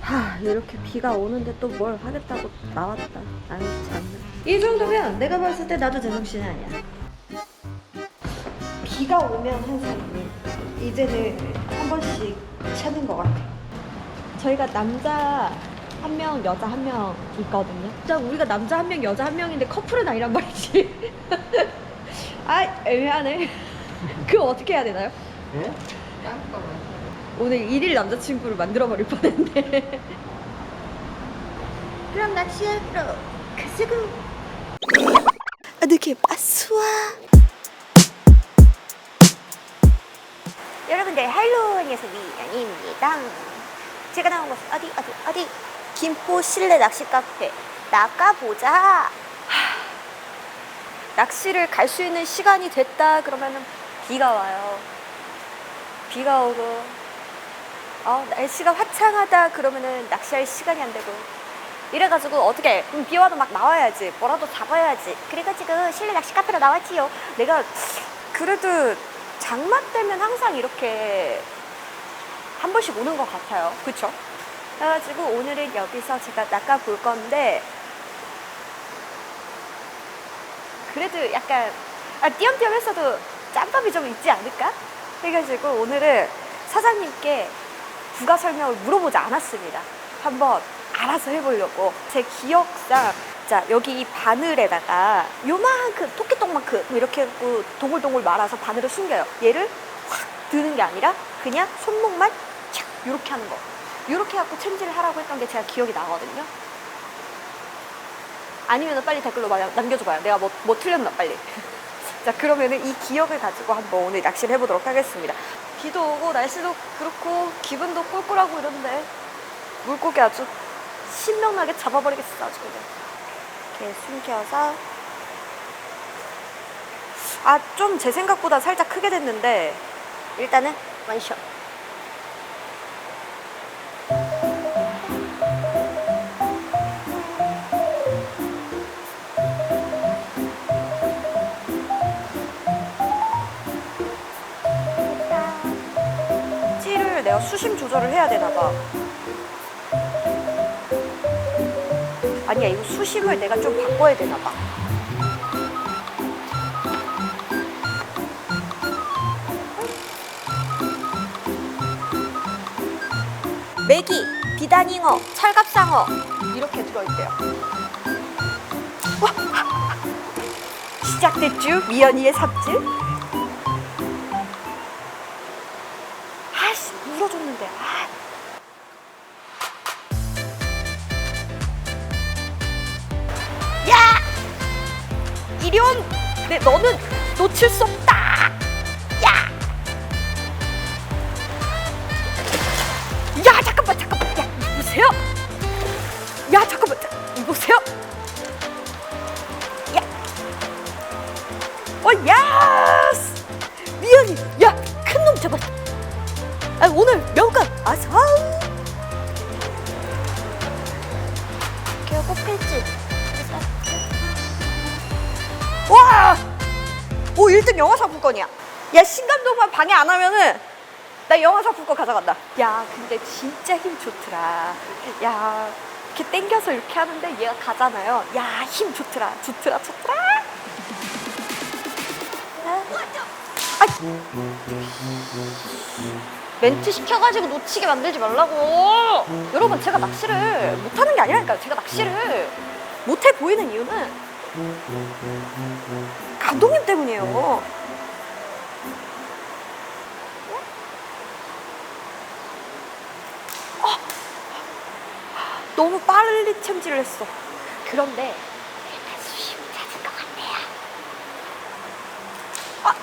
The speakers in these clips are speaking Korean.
하 이렇게 비가 오는데 또 뭘 하겠다고 나왔다. 아유 참나. 이 정도면 내가 봤을 때 나도 제정신이 아니야. 비가 오면 항상 이제는 한 번씩 찾는 것 같아. 저희가 남자 한 명, 여자 한 명 있거든요. 진짜 우리가 남자 한 명, 여자 한 명인데 커플은 아니란 말이지. 아 애매하네. 그거 어떻게 해야 되나요? 예? 오늘 일일 남자친구를 만들어버릴 뻔했네. 그럼 낚시하러 가자고. 어떻게 빠수와 여러분들 할로윈에서 미연입니다. 제가 나온 곳은 어디 어디 어디 김포 실내 낚시 카페 나가보자. 하, 낚시를 갈 수 있는 시간이 됐다 그러면은 비가 와요. 비가 오고 어, 날씨가 화창하다 그러면은 낚시할 시간이 안 되고 이래가지고 어떻게 그럼 비 와도 막 나와야지 뭐라도 잡아야지 그래가지고 실내 낚시 카페로 나왔지요 내가 그래도 장마 때면 항상 이렇게 한 번씩 오는 것 같아요 그쵸? 그래가지고 오늘은 여기서 제가 낚아볼 건데 그래도 약간 아, 띄엄띄엄 했어도 짬밥이 좀 있지 않을까? 해가지고 오늘은 사장님께 부가 설명을 물어보지 않았습니다. 한번 알아서 해보려고. 제 기억상, 자, 여기 이 바늘에다가 요만큼, 토끼똥만큼 이렇게 해갖고 동글동글 말아서 바늘을 숨겨요. 얘를 확 드는 게 아니라 그냥 손목만 착, 요렇게 하는 거. 요렇게 해갖고 챔질을 하라고 했던 게 제가 기억이 나거든요. 아니면 빨리 댓글로 말- 남겨줘봐요. 내가 뭐, 뭐 틀렸나, 빨리. 자, 그러면은 이 기억을 가지고 한번 오늘 낚시를 해보도록 하겠습니다. 비도 오고 날씨도 그렇고 기분도 꿀꿀하고 이런데 물고기 아주 신명나게 잡아버리겠어 아주 그냥. 이렇게 숨겨서. 아 좀 제 생각보다 살짝 크게 됐는데 일단은 원샷 수심 조절을 해야 되나 봐. 아니야, 이거 수심을 내가 좀 바꿔야 되나 봐. 메기, 비단잉어, 찰갑상어 이렇게 들어있대요. 와! 시작됐죠? 미연이의 삽질. 온 네, 너는 놓칠 수 없다. 야! 야 잠깐만 잠깐만. 야 이보세요? 야 잠깐만 자, 이보세요? 야! 어, 야스! 미연이, 야, 큰 놈 잡았다. 아, 오늘 명감 아싸. 걔가 꽃 필지 1등 영화 상품권이야. 야 신감독만 방해 안 하면은 나 영화 상품권 가져간다. 야 근데 진짜 힘 좋더라. 야 이렇게 땡겨서 이렇게 하는데 얘가 가잖아요. 야 힘 좋더라. 좋더라 좋더라. 아, 멘트 시켜가지고 놓치게 만들지 말라고. 여러분, 제가 낚시를 못하는 게 아니라니까요. 제가 낚시를 못해 보이는 이유는 감독님 때문이에요. 아, 너무 빨리 챔질을 했어. 그런데 수심을 찾은 것 같아요. 아,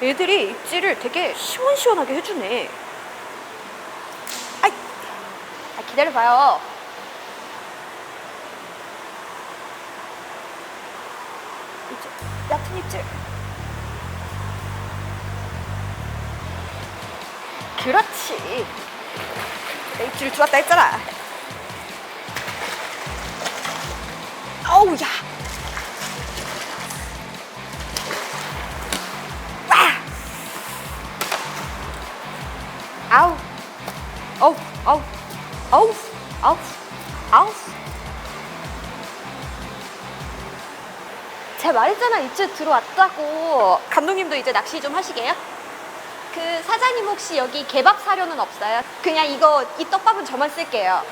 애들이 입질을 되게 시원시원하게 해주네. 아이, 아, 기다려봐요. 신입질. 그렇지. 내 인기를 주었다 했잖아. 어우, 야. 아우. 말했잖아 이제 들어왔다고. 감독님도 이제 낚시 좀 하시게요? 그 사장님 혹시 여기 개밥 사료는 없어요? 그냥 이거 이 떡밥은 저만 쓸게요.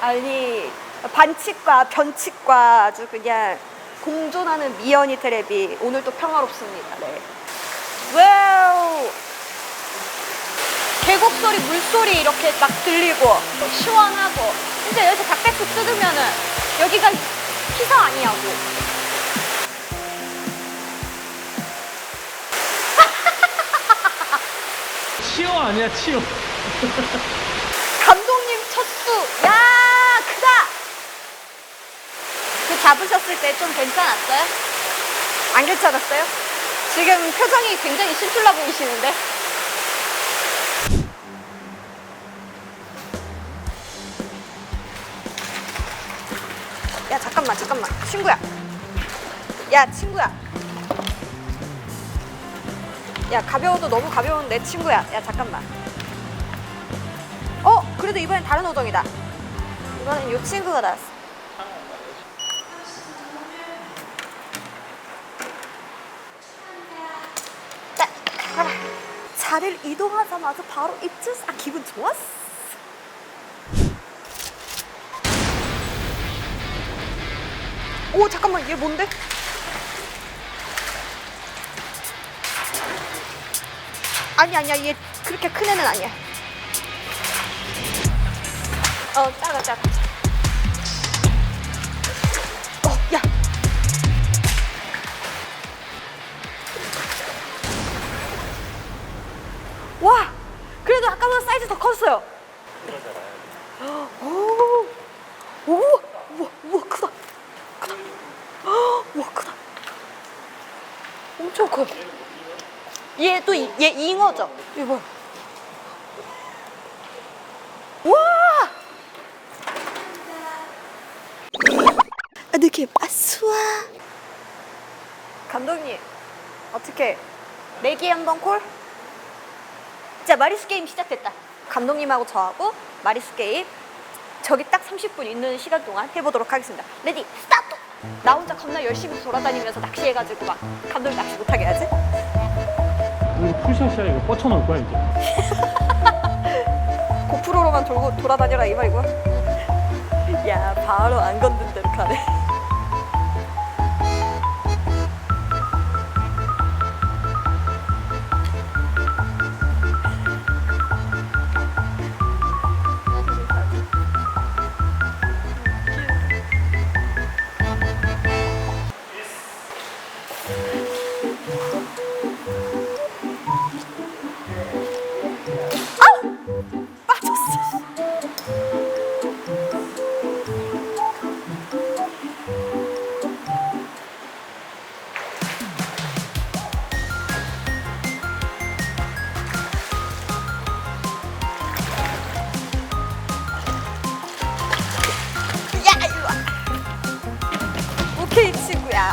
아니 반칙과 변칙과 아주 그냥 공존하는 미연이 테레비. 오늘도 평화롭습니다. 네. 와우! 계곡 소리, 물소리 이렇게 막 들리고 시원하고. 진짜 여기서 닭백숙 뜯으면은 여기가 피서 아니냐고 치어 아니야 치어. 감독님 첫수. 야 크다. 그 잡으셨을 때 좀 괜찮았어요? 안 괜찮았어요? 지금 표정이 굉장히 심술나 보이시는데? 야 잠깐만 잠깐만. 친구야. 야 친구야 야 가벼워도 너무 가벼운 내 친구야. 야 잠깐만. 어 그래도 이번엔 다른 오동이다. 이번엔 요 친구가 나왔어. 자, 가라. 자리를 이동하자마자 바로 입질 아 기분 좋았어. 오 잠깐만. 얘 뭔데? 아니 아니야 얘 그렇게 큰 애는 아니야 어 작아 작아 어야 와 그래도 아까보다 사이즈 더 컸어요 오, 오, 우와, 우와, 크다. 크다. 우와, 크다. 엄청 커. 얘 또, 얘 잉어죠? 이거 봐. 와! 아, 느낌, 아, 수아. 감독님, 어떻게, 내기 한번 콜? 자, 마리수 게임 시작됐다. 감독님하고 저하고 마리수 게임 저기 딱 30분 있는 시간 동안 해보도록 하겠습니다. 레디 스타트! 나 혼자 겁나 열심히 돌아다니면서 낚시해가지고 막 감독님 낚시 못하게 해야지. 이거 풀샷이야 이거 뻗쳐놓을 거야 이제 고프로로만 돌고 돌아다녀라 이 말이고. 야 바로 안 건든 대로 가네.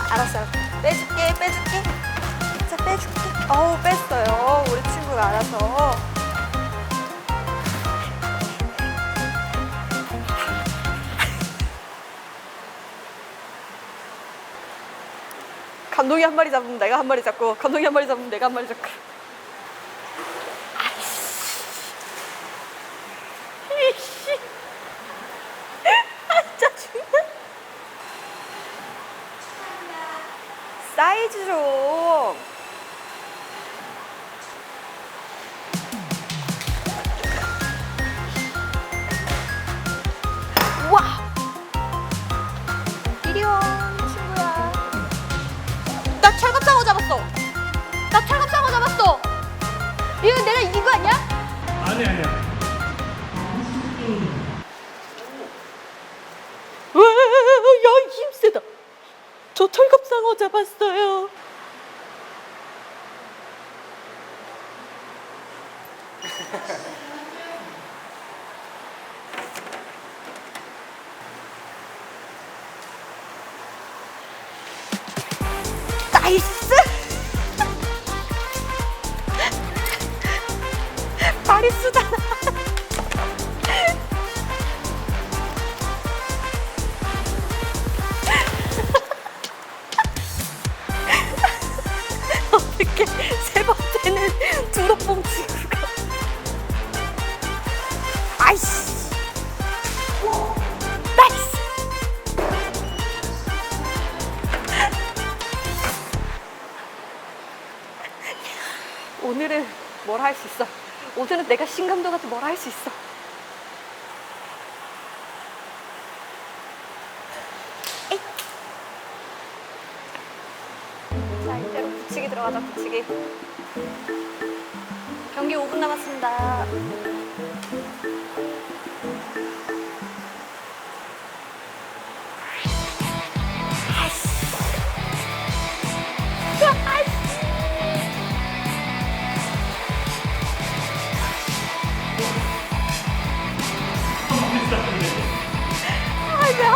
친구야 알았어. 빼줄게 빼줄게. 자 빼줄게. 어우 뺐어요. 우리 친구가 알아서. 감독이 한 마리 잡으면 내가 한 마리 잡고 감독이 한 마리 잡으면 내가 한 마리 잡고 나 철갑상어 잡았어 나 철갑상어 잡았어 이거 내가 이긴 거 아니야? 아니 아니야 와, 야, 힘세다. 저 철갑상어 잡았어요. 나이스! 머릿수잖 할 수 있어. 오늘은 내가 신감독한테 뭘할수 있어. 자, 이대로 붙이기 들어가자, 붙이기. 경기 5분 남았습니다.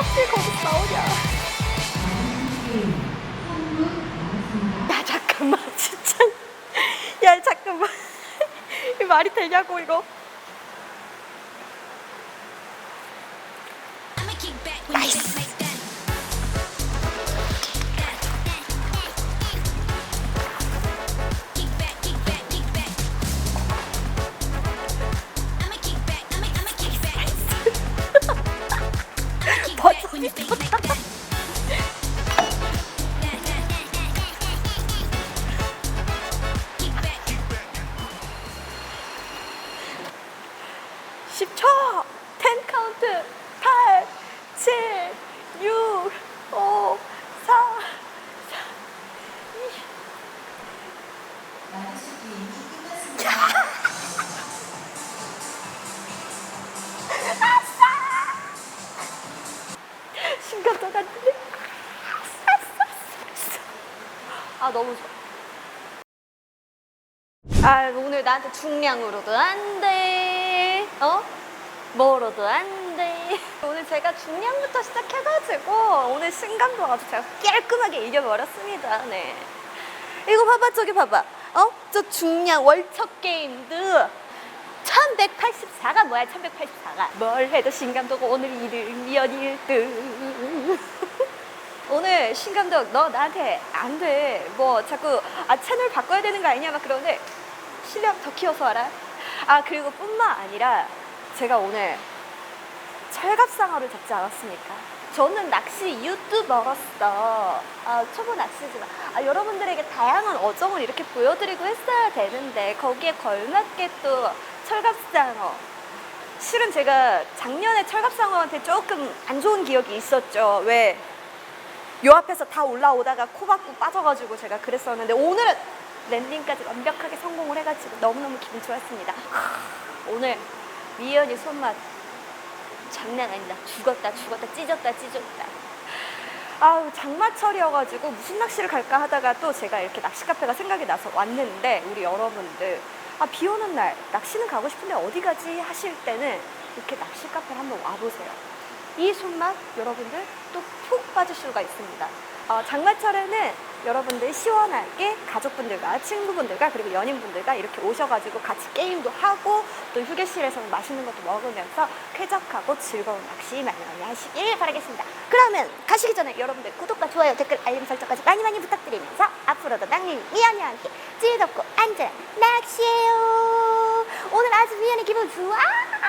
하필 거기서 나오냐. 야, 잠깐만, 진짜. 야, 잠깐만. 이 말이 되냐고, 이거. 3, 신감도 갔는데. 아, 너무 좋아. 아, 오늘 나한테 중량으로도 안 돼. 어? 뭐로도 안 돼. 오늘 제가 중량부터 시작해가지고 오늘 신감도 아주 제가 깔끔하게 이겨버렸습니다. 네. 이거 봐봐, 저기 봐봐. 어? 저 중량 월척 게임드. 1184가 뭐야, 1184가. 뭘 해도 신감도가 오늘 1등, 연 1등. 오늘 신감독 너 나한테 안 돼. 뭐 자꾸 아 채널 바꿔야 되는 거 아니냐 막 그러는데 실력 더 키워서 알아. 아 그리고 뿐만 아니라 제가 오늘 철갑상어를 잡지 않았습니까? 저는 낚시 유튜버로서 아, 초보 낚시지만 아, 여러분들에게 다양한 어종을 이렇게 보여드리고 했어야 되는데 거기에 걸맞게 또 철갑상어 실은 제가 작년에 철갑상어한테 조금 안 좋은 기억이 있었죠. 왜? 요 앞에서 다 올라오다가 코 박고 빠져가지고 제가 그랬었는데 오늘은 랜딩까지 완벽하게 성공을 해가지고 너무너무 기분 좋았습니다. 하, 오늘 미연이 손맛 장난 아니다. 죽었다, 죽었다, 찢었다, 찢었다. 아우 장마철이어가지고 무슨 낚시를 갈까 하다가 또 제가 이렇게 낚시 카페가 생각이 나서 왔는데 우리 여러분들 아 비 오는 날 낚시는 가고 싶은데 어디 가지 하실 때는 이렇게 낚시 카페를 한번 와보세요. 이 손맛 여러분들 또 푹 빠질 수가 있습니다. 어, 장마철에는 여러분들 시원하게 가족분들과 친구분들과 그리고 연인분들과 이렇게 오셔가지고 같이 게임도 하고 또 휴게실에서 맛있는 것도 먹으면서 쾌적하고 즐거운 낚시 많이 많이 하시길 바라겠습니다. 그러면 가시기 전에 여러분들 구독과 좋아요 댓글 알림 설정까지 많이 많이 부탁드리면서 앞으로도 낭님 미연이와 함께 즐겁고 안전한 낚시해요. 오늘 아주 미연이 기분 좋아. 아,